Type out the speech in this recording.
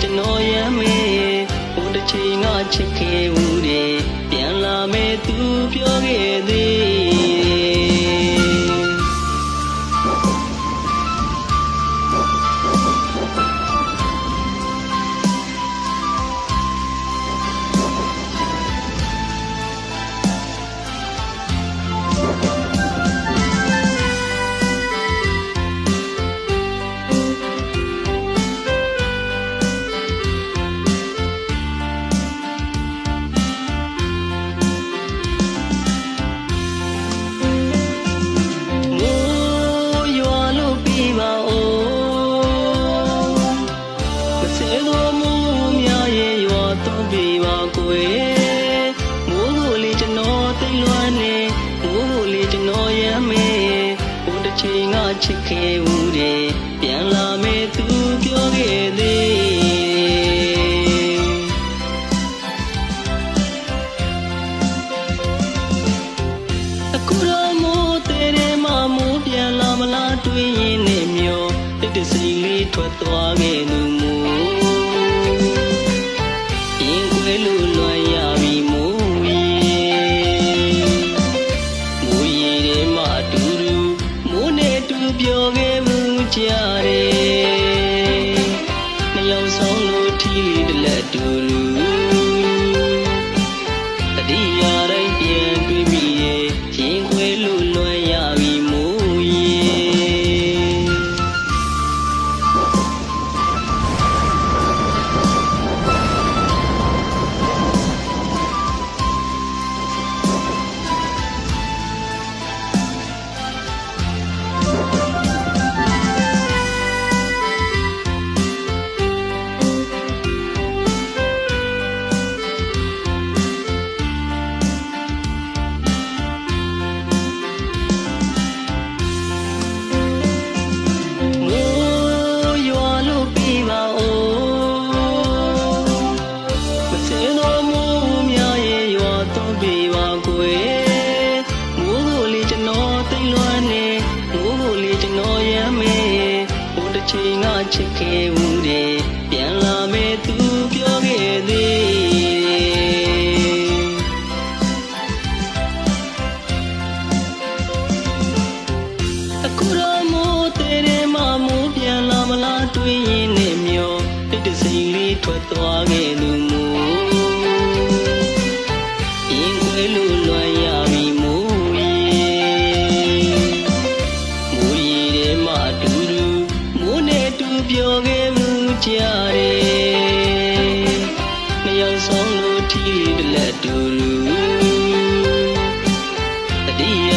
ကျွန်တော်ရမ်းမေးဟိုတစ်ချိန်ငါချစ်ခဲ့ဦးတယ်ပြန်လာမယ်သူပြောခဲ့သည် တယ်ပြန်လာမယ်သူပြောခဲ့သေးအခုတော့မိုးတဲတယ်မမိုးပြန်လာမလားတွေးရင်နဲ့မျောတိတ်တဆိတ်လေးထွက်သွားခဲ့သူမိုး လေးတ ချိန်ကချစ်ခဲ့ဦးတယ်ပြန်လာမယ်သူပြောခဲ့သေးတယ်အခုတော့မိုးတဲတယ်မမိုးပြန်လာမလားတွေးရင်နဲ့မျောတိတ်တဆိတ်လေးထွက်သွားခဲ့သူမိုးရင်ခွဲလို့လွန်ရ ကြတယ်မယောင်ဆောင်လို့ထီးတလက်တူလူတတိယ